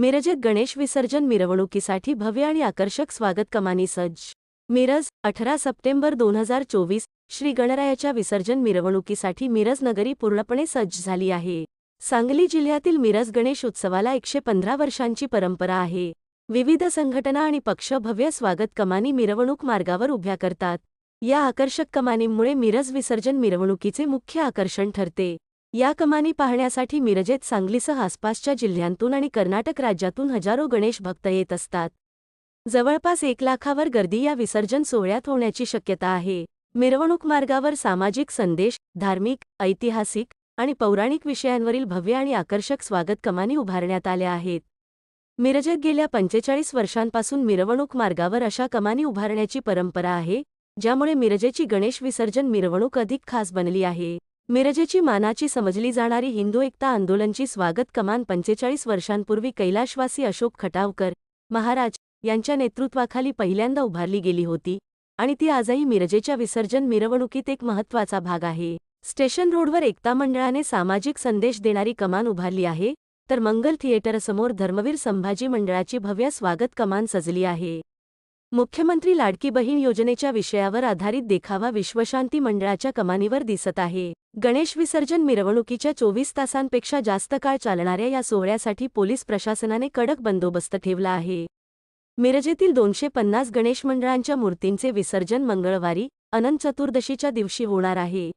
मिरजेत गणेश विसर्जन मिरवणुकीसाठी भव्य आणि आकर्षक स्वागत कमानी सज्ज. मिरज अठरा सप्टेंबर दोन हजार चोवीस श्री गणरायाच्या विसर्जन मिरवणुकीसाठी मिरज नगरी पूर्णपणे सज्ज झाली आहे. सांगली जिल्ह्यातील मिरज गणेश उत्सवाला एकशे पंधरा वर्षांची परंपरा आहे. विविध संघटना आणि पक्ष भव्य स्वागत कमानी मिरवणूक मार्गावर उभ्या करतात. या आकर्षक कमानींमुळे मिरज विसर्जन मिरवणुकीचे मुख्य आकर्षण ठरते. या कमानी पाहण्यासाठी मिरजेत सांगलीसह आसपासच्या जिल्ह्यांतून आणि कर्नाटक राज्यातून हजारो गणेश भक्त येत असतात. जवळपास एक लाखावर गर्दी या विसर्जन सोहळ्यात होण्याची शक्यता आहे. मिरवणूक मार्गावर सामाजिक संदेश धार्मिक ऐतिहासिक आणि पौराणिक विषयांवरील भव्य आणि आकर्षक स्वागत कमानी उभारण्यात आल्या आहेत. मिरजेत गेल्या पंचेचाळीस वर्षांपासून मिरवणूक मार्गावर अशा कमानी उभारण्याची परंपरा आहे ज्यामुळे मिरजेची गणेश विसर्जन मिरवणूक अधिक खास बनली आहे. मिरजेची मानाची समजली जाणारी हिंदू एकता आंदोलनची स्वागत कमान पंचेचाळीस वर्षांपूर्वी कैलाशवासी अशोक खटावकर महाराज यांच्या नेतृत्वाखाली पहिल्यांदा उभारली गेली होती आणि ती आजही मिरजेच्या विसर्जन मिरवणुकीत एक महत्त्वाचा भाग आहे. स्टेशन रोडवर एकता मंडळाने सामाजिक संदेश देणारी कमान उभारली आहे तर मंगल थिएटरसमोर धर्मवीर संभाजी मंडळाची भव्य स्वागत कमान सजली आहे. मुख्यमंत्री लाडकी बहीण योजनेच्या विषयावर आधारित देखावा विश्वशांती मंडळाच्या कमानीवर दिसत आहे. गणेश विसर्जन मिरवणुकीच्या चोवीस तासांपेक्षा जास्त काळ चालणाऱ्या या सोहळ्यासाठी पोलीस प्रशासनाने कडक बंदोबस्त ठेवला आहे. मिरजेतील दोनशे पन्नास गणेश मंडळांच्या मूर्तींचे विसर्जन मंगळवारी अनंत चतुर्दशीच्या दिवशी होणार आहे.